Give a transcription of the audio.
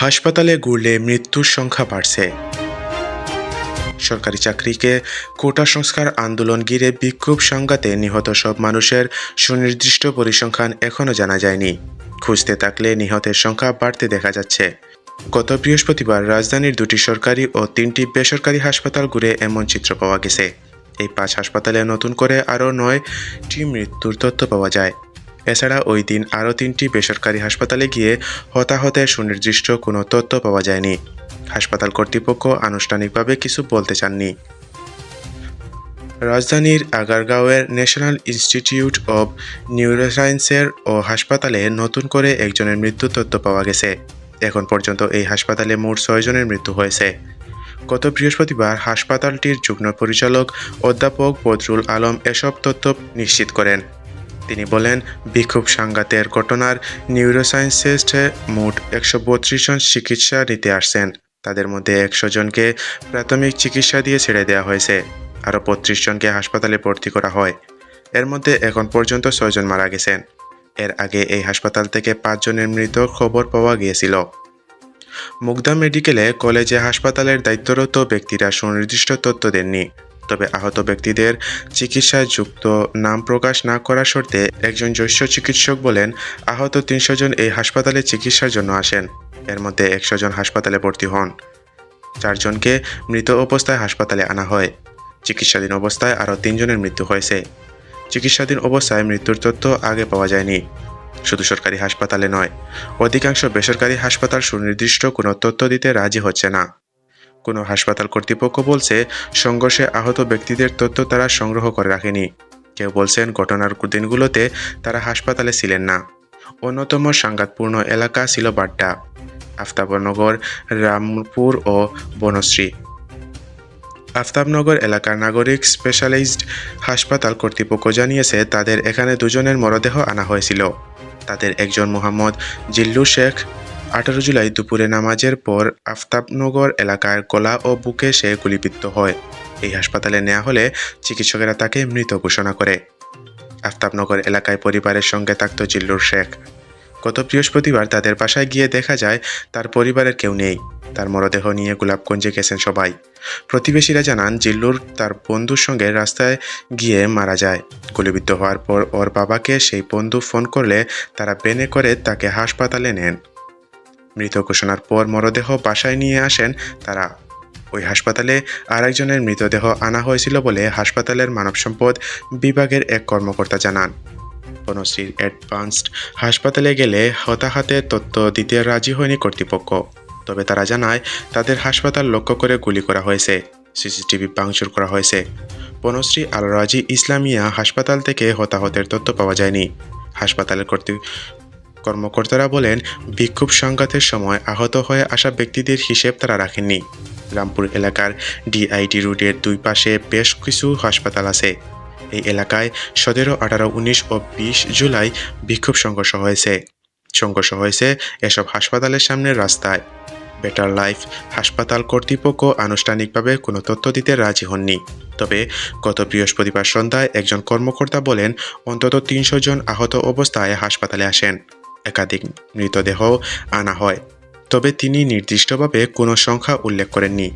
হাসপাতালে ঘুরলে মৃত্যুর সংখ্যা বাড়ছে। সরকারি চাকরিকে কোটা সংস্কার আন্দোলন ঘিরে বিক্ষোভ সংঘাতে নিহত সব মানুষের সুনির্দিষ্ট পরিসংখ্যান এখনও জানা যায়নি। খুঁজতে থাকলে নিহতের সংখ্যা বাড়তে দেখা যাচ্ছে। গত বৃহস্পতিবার রাজধানীর দুটি সরকারি ও তিনটি বেসরকারি হাসপাতাল ঘুরে এমন চিত্র পাওয়া গেছে। এই পাঁচ হাসপাতালে নতুন করে আরও নয়টি মৃত্যুর তথ্য পাওয়া যায়। এছাড়া ওই দিন আরও তিনটি বেসরকারি হাসপাতালে গিয়ে হতাহতের সুনির্দিষ্ট কোনো তথ্য পাওয়া যায়নি। হাসপাতাল কর্তৃপক্ষ আনুষ্ঠানিকভাবে কিছু বলতে চাননি। রাজধানীর আগারগাঁওয়ের ন্যাশনাল ইনস্টিটিউট অব নিউরোসায়েন্সের ও হাসপাতালে নতুন করে একজনের মৃত্যু তথ্য পাওয়া গেছে। এখন পর্যন্ত এই হাসপাতালে মোট ছয়জনের মৃত্যু হয়েছে। গত বৃহস্পতিবার হাসপাতালটির যুগ্ম পরিচালক অধ্যাপক বদরুল আলম এসব তথ্য নিশ্চিত করেন। তিনি বলেন, বিক্ষোভ সাংঘাতের ঘটনার নিউরোসায়েন্সিস্টে মোট একশো বত্রিশ জন চিকিৎসা নিতে আসছেন। তাদের মধ্যে একশো জনকে প্রাথমিক চিকিৎসা দিয়ে ছেড়ে দেওয়া হয়েছে। আরও বত্রিশ জনকে হাসপাতালে ভর্তি করা হয়। এর মধ্যে এখন পর্যন্ত ছয়জন মারা গেছেন। এর আগে এই হাসপাতাল থেকে পাঁচজনের মৃত খবর পাওয়া গিয়েছিল। মুগদা মেডিকেলে কলেজে হাসপাতালের দায়িত্বরত ব্যক্তিরা সুনির্দিষ্ট তথ্য দেননি। তবে আহত ব্যক্তিদের চিকিৎসায় যুক্ত নাম প্রকাশ না করার শর্তে একজন জ্যেষ্ঠ চিকিৎসক বলেন, আহত তিনশো জন এই হাসপাতালে চিকিৎসার জন্য আসেন। এর মধ্যে একশো জন হাসপাতালে ভর্তি হন। চারজনকে মৃত অবস্থায় হাসপাতালে আনা হয়। চিকিৎসাধীন অবস্থায় আরও তিনজনের মৃত্যু হয়েছে। চিকিৎসাধীন অবস্থায় মৃত্যুর তথ্য আগে পাওয়া যায়নি। শুধু সরকারি হাসপাতালে নয়, অধিকাংশ বেসরকারি হাসপাতাল সুনির্দিষ্ট কোনো তথ্য দিতে রাজি হচ্ছে না। কোনো হাসপাতাল কর্তৃপক্ষ বলছে সংঘর্ষে আহত ব্যক্তিদের তথ্য তারা সংগ্রহ করে রাখেনি। কেউ বলছেন ঘটনার দিনগুলোতে তারা হাসপাতালে ছিলেন না। অন্যতম সাংঘাতপূর্ণ এলাকা ছিল বাড্ডা, আফতাবনগর, রামপুর ও বনশ্রী। আফতাবনগর এলাকার নাগরিক স্পেশালাইজড হাসপাতাল কর্তৃপক্ষ জানিয়েছে, তাদের এখানে দুজনের মরদেহ আনা হয়েছিল। তাদের একজন মোহাম্মদ জিল্লু শেখ আঠারো জুলাই দুপুরে নামাজের পর আফতাবনগর এলাকার গলা ও বুকে সে গুলিবিদ্ধ হয়। এই হাসপাতালে নেওয়া হলে চিকিৎসকেরা তাকে মৃত ঘোষণা করে। আফতাবনগর এলাকায় পরিবারের সঙ্গে থাকত জিল্লুর শেখ। গত বৃহস্পতিবার তাদের বাসায় গিয়ে দেখা যায়, তার পরিবারের কেউ নেই। তার মরদেহ নিয়ে গোলাপগঞ্জে গেছেন সবাই। প্রতিবেশীরা জানান, জিল্লুর তার বন্ধুর সঙ্গে রাস্তায় গিয়ে মারা যায়। গুলিবিদ্ধ হওয়ার পর ওর বাবাকে সেই বন্ধু ফোন করলে তারা বেনে করে তাকে হাসপাতালে নেন। মৃত ঘোষণার পর মরদেহ বাসায় নিয়ে আসেন তারা। ওই হাসপাতালে আরেকজনের মৃতদেহ আনা হয়েছিল বলে হাসপাতালের মানব সম্পদ বিভাগের এক কর্মকর্তা জানান। বনশ্রীর অ্যাডভান্সড হাসপাতালে গেলে হতাহতের তথ্য দিতে রাজি হয়নি কর্তৃপক্ষ। তবে তারা জানায়, তাদের হাসপাতাল লক্ষ্য করে গুলি করা হয়েছে, সিসিটিভি ভাঙচুর করা হয়েছে। বনশ্রী আল রাজি ইসলামিয়া হাসপাতাল থেকে হতাহতের তথ্য পাওয়া যায়নি। হাসপাতালের কর্তৃ কর্মকর্তারা বলেন, বিক্ষোভ সংঘাতের সময় আহত হয়ে আসা ব্যক্তিদের হিসেব তারা রাখেননি। রামপুর এলাকার ডিআইডি রোডের দুই পাশে বেশ কিছু হাসপাতাল আছে। এই এলাকায় সতেরো, আঠারো, উনিশ ও বিশ জুলাই বিক্ষোভ সংঘর্ষ হয়েছে। সংঘর্ষ হয়েছে এসব হাসপাতালের সামনের রাস্তায়। বেটার লাইফ হাসপাতাল কর্তৃপক্ষ আনুষ্ঠানিকভাবে কোনো তথ্য দিতে রাজি হননি। তবে গত বৃহস্পতিবার সন্ধ্যায় একজন কর্মকর্তা বলেন, অন্তত তিনশো জন আহত অবস্থায় হাসপাতালে আসেন। একাধিক মৃতদেহ আনা হয়। তবে তিনি নির্দিষ্টভাবে কোনো সংখ্যা উল্লেখ করেননি।